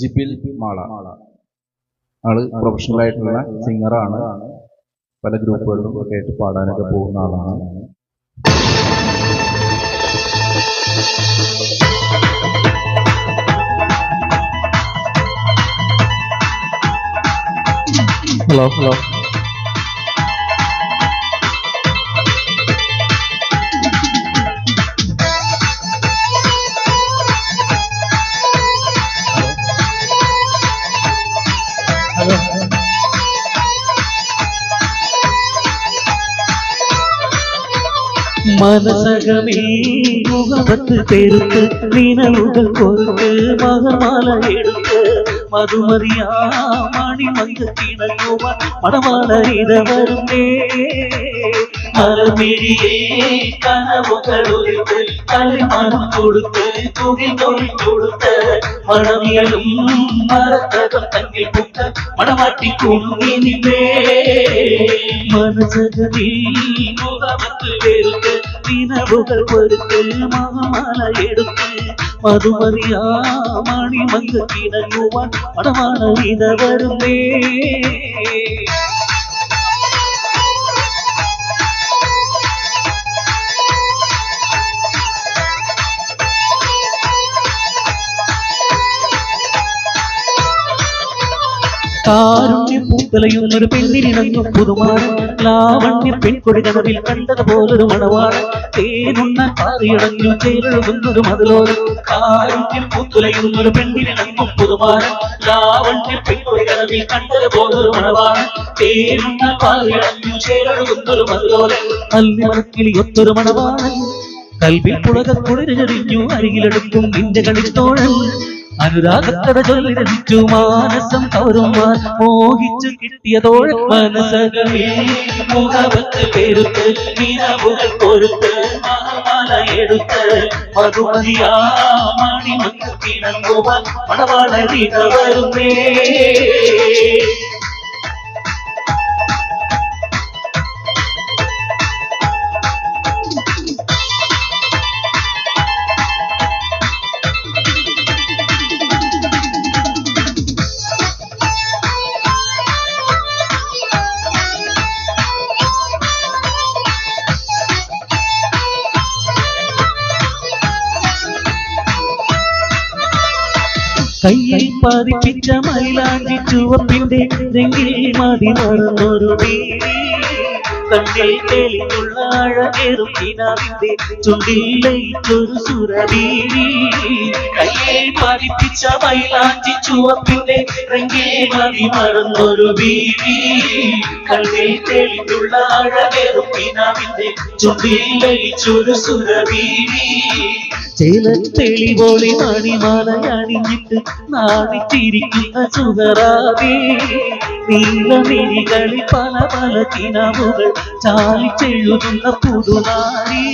ജിബിൽ മാള. ആൾ professional ആയിട്ടുള്ള സിംഗറാണ് പല ഗ്രൂപ്പുകളിലും ഒക്കെ ആയിട്ട് പാടാനൊക്കെ പോകുന്ന ആളാണ്. ഹലോ ഹലോ மனசகமே முகமத்து பெருக்கு நினைவுகள் பொறுத்து மகமால எடுத்து மதுமதியா மணி மங்க கிணக்குவன் மடமாள இத மரமிழியே கனவுகளுக்கு களிமணம் கொடுத்து துகில் தொழில் கொடுத்த மனமியலும் மரத்தகம் தங்கில் புத்த மனமாட்டி கூணும் இனிமே. மனசகதில் முகமத்து வேறு வினவுகள் பொறுத்து மகமான எடுத்து மதுமதியா மணி மங்க கிணங்குவான் மனமான இனவருமே കാരുണ്യ പൂത്തലയുന്നൊരു ഒരു പുതുമാണ് ലാവണ്യ പെൺകൊടി കനവിൽ കണ്ടതുപോലൊരു മണവാണ് തേനുണ്ണ പാറിയിടഞ്ഞു ചേരൊഴുകുന്നൊരു മതിലോരം. കാരുണ്യ പൂത്തുലയുന്നൊരു ഒരു പുതുമാണ് ലാവണ്യ പെൺകൊടി കനവിൽ കണ്ടതുപോലൊരു മണവാണ് തേനുണ്ണ പാറിയിടഞ്ഞു ചേരൊഴുകുന്നൊരു മതിലോരം. ഒത്തൊരു മണവാളൻ. കൽവിൽ പുളകക്കുളിരിഞ്ഞു അരികിലെടുക്കും നിന്റെ കളിത്തോഴൻ അനുരാഗക്കഥ ചൊല്ലി രസിച്ചു മാനസം കവരുമാൻ മോഹിച്ചു കിട്ടിയതോൾ മനസ്സകമേ മുഖവത്ത് പെരുത്ത് നിലവുകൾ പൊരുത്ത് മണമാല എടുത്ത് മധുമതിയാ മണി മക്കിണങ്ങുവാൻ മണവാളരിത വരുന്നേ കയ്യിൽ പതിപ്പിച്ച മൈലാഞ്ചി ചുവപ്പിന്റെ രംഗിൽ മതി മറന്നൊരു വീടി. കണ്ണിൽ തെളിഞ്ഞുള്ള അഴകേറും കിനാവിന്റെ ചുണ്ടിൽ ലയിച്ചൊരു സുരവീഴി കയ്യിൽ പതിപ്പിച്ച മൈലാഞ്ചി ചുവപ്പിന്റെ രംഗിൽ മതി മറന്നൊരു വീടി കണ്ണിൽ തെളിഞ്ഞുള്ള അഴകേറും കിനാവിന്റെ ചുണ്ടിൽ ലയിച്ചൊരു സുരവീഴി ചില തെളിവോളി നാണിച്ചിരിക്കുന്ന സുഹറാവേ നീലമിഴികളിൽ പല പല കിനാവുകൾ ചാലിച്ചെഴുതുന്ന പുതുനാരി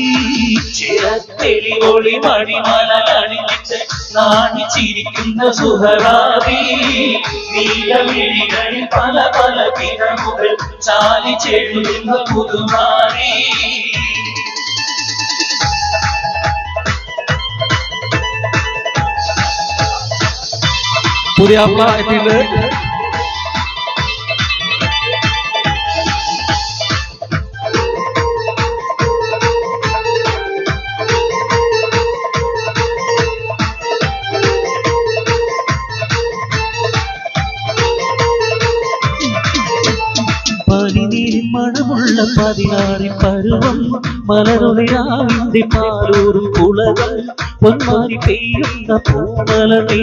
ചില തെളിവോളി മണിമാല അണിഞ്ഞിട്ട് നാടിച്ചിരിക്കുന്ന സുഹറാവേ നീലമിഴികളിൽ പല പല കിനാവുകൾ ചാലിച്ചെഴുതുന്ന പുതുനാരി പുതിയ ആപ്ല உள்ள பதினாறு பருவம் மலருடையாந்தி பாலூரும் உலகம் பொன்மாறி பெய்யுந்த பூமலமே.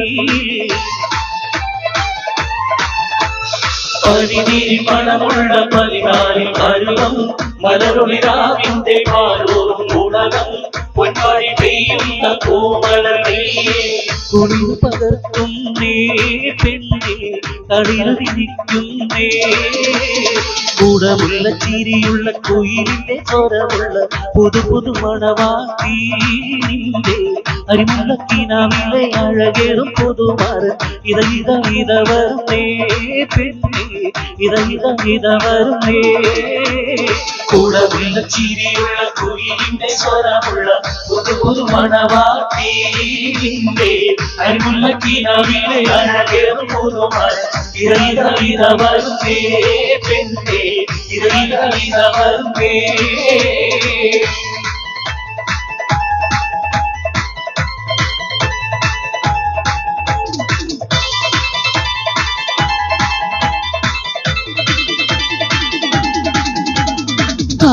பதினீரி மனமுள்ள பதினாறு பருவம் மலருடையாந்தி பாலூரும் உலகம் பொன்மாறி பெய்யுந்த பூமலமே. குடிவு நே பெண்ணே கடிலடி நிற்கும் நே ഗുണമുള്ള ചിരിയുള്ള കുയിലിന്റെ സ്വരമുള്ള പുതു പുതു அறிமுகத்தினாவில்லை அழகேறும் புது மருந்து இதை இத இத வருமே பெண்ணே இதை இத இத வருமே கூடவுள்ள சிறியுள்ள குயிலின் சொரமுள்ள புது புது மணவாட்டி அறிமுள்ள கீழாவிலே அழகேறும் புது மருந்து இதை இத இத வருமே பெண்ணே இதை இத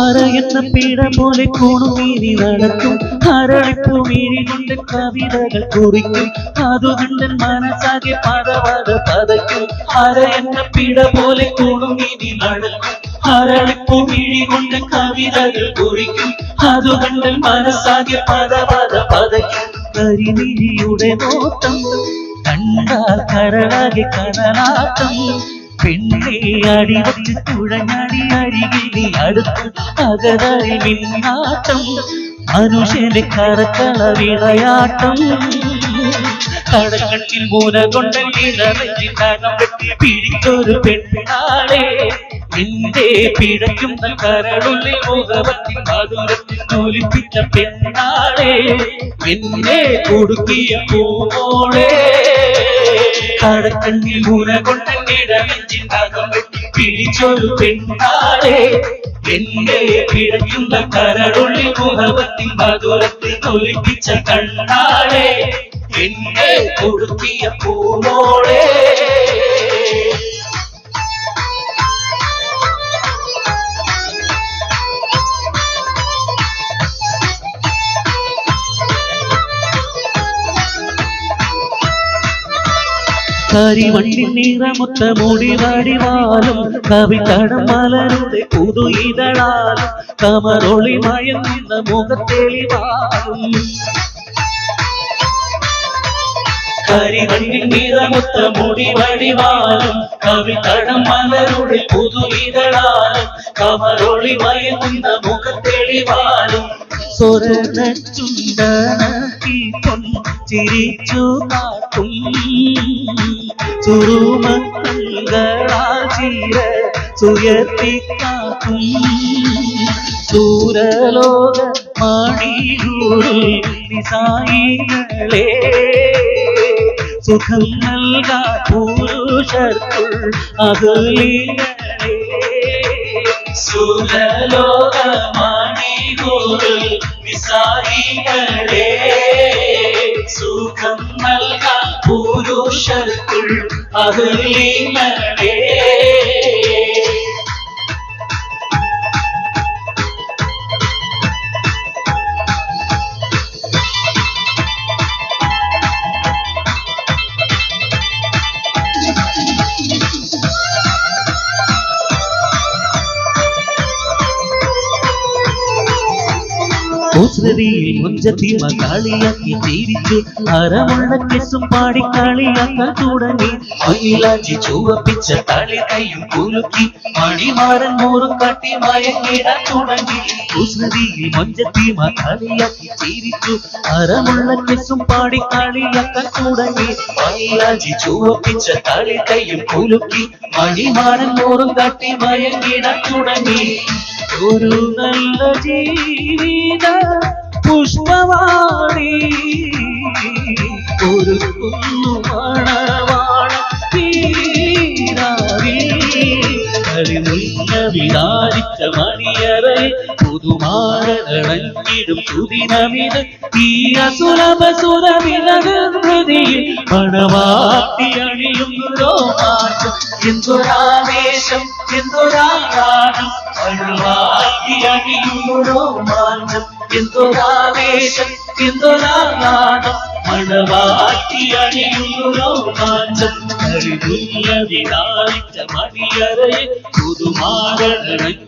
ധാര എന്ന പീഡ പോലെ കൂണുമീനി നടക്കും. ധാരളിപ്പു മീഴി കൊണ്ട് കവിതകൾ കുറിക്കും. അതുകൊണ്ട് മനസ്സാകെ പദവത പതയ്ക്കും. അര എന്ന പീഡ പോലെ കൂണുമീനി നടക്കും. ധാരളിപ്പു മീഴി കൊണ്ട് കവിതകൾ കുറിക്കും. അതുകൊണ്ട് മനസ്സാകെ പദവത പതയ്ക്കും. കരിമിഴിയുടെ നോട്ടം കണ്ടാൽ കരളാകെ കടലാട്ടം പെണ്ണെ അടിവച്ച് തുഴഞ്ഞാടി അരികിൽ നീ അടുത്ത് അകതായി മിന്നാട്ടം മനുഷ്യന്റെ കറക്കള വിളയാട്ടം. കടക്കട്ടിൽ മൂല കൊണ്ട് നിറഞ്ഞിട്ടകം വെട്ടി പിടിച്ചൊരു പെണ്ണാളെ നിന്റെ പിടയ്ക്കുന്ന കരളുള്ളിൽ മുഖവത്തിൽ മധുരത്തിൽ തോലിപ്പിച്ച പെണ്ണാളെ എന്നെ കൊടുക്കിയ പൂമോളെ കടക്കണ്ണിൽ മൂല കൊണ്ട് പിടിച്ചൊരു പെണ്ണാളെ എന്റെ പിടയ്ക്കുന്ന കരളുള്ളി മുഖവത്തിൽ മധുരത്തിൽ തൊലിപ്പിച്ച കണ്ണാളെ എന്നെ കൊടുക്കിയ പൂമോളെ. കരിവണ്ണി നിറമുത്ത മുടി വടിവാലും കവിതടം മലരുടെ പുതു ഇതളാലും കമറൊളി മയങ്ങുന്ന മുഖത്തെളിവാലും കരിവണ്ണി നിറമുത്ത മുടി വടിവാലും കവിതടം മലരുടെ പുതു ഇതളാലും കമറൊളി മയങ്ങുന്ന മുഖത്തെളിവാലും സ്വരണ ചുണ്ടനക്കി പൊൻ ചിരിച്ചു കാട്ടും. ചുരുമങ്ങളാചിര സുയർത്തിക്കാക്കും ചൂരലോക മാണിയൂരിൽ നിസായികളെ സുഖം നൽകാ പുരുഷർക്കുൾ അകലികളെ സുരലോക നിസായികളെ സുഖം നൽകാ പുരുഷർക്കുൾ അകലികളെ കുസൃതിയിൽ മുഞ്ചത്തിമ കളിയാക്കി ചിരിച്ചു അരമുള്ള കെസും പാടി കളിയാക്കാൻ തുടങ്ങി. മയിലാച്ചി ചുവപ്പിച്ച തളി കൈയും കുലുക്കി മണിമാരൻ മോറും കാട്ടി മയങ്ങിടാൻ തുടങ്ങി. കുസൃതിയിൽ മുഞ്ചത്തിമ കളിയാക്കി ചിരിച്ചു അരമുള്ള കെസും പാടി കളിയാക്കാൻ തുടങ്ങി. മയിലാച്ചി ചുവപ്പിച്ച തളി കൈയും കുലുക്കി മണിമാരൻ മോറും കാട്ടി മയങ്ങിടാൻ തുടങ്ങി. ഒരു നല്ല ജീവിത പുഷ്പവാണി. ഒരു കുന്നു മണവാണ விடாரித்த மணியரை புதுமாடங்கிடும் புதினமிது. தீய சுலப சுரமிழகில் பணமாட்டி அணியும் ரோமாட்டம் எந்தொராவேசம் எந்தொராகானம் பணமாட்டி அணியும் ரோமாட்டம் எந்தொராவேசம் எந்தொராகானம் മണവാട്ടി അണിയുന്നു രോമാറ്റം കരിമുല്ല വിടാരിച്ച മണിയറേ പുതുമാരടങ്ങിടും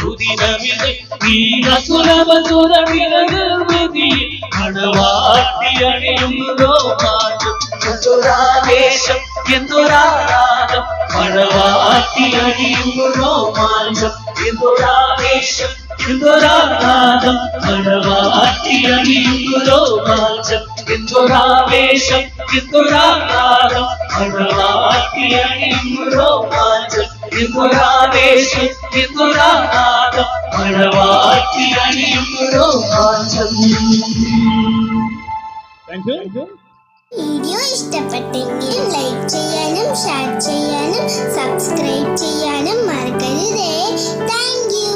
അണിയുന്നു ഈ അസുലഭ സുരവിലകൃതിയിൽ മണവാട്ടി അണിയുന്നു രോമാഞ്ചം. എന്തൊരാവേശം എന്തൊരാരാധം മഴവാട്ടി അണിയുന്നു విందురావేశం విందురాకారం మనవాక్యోపాచం విందురావేశం విందురాకారం మనవాక్యోపాచం వీడియో ఇష్టపట్టెങ്കിൽ లైక్ ചെയ്യാനും ഷെയർ ചെയ്യാനും സബ്സ്ക്രൈബ് ചെയ്യാനും മറക്കരുതേ താങ്ക് യു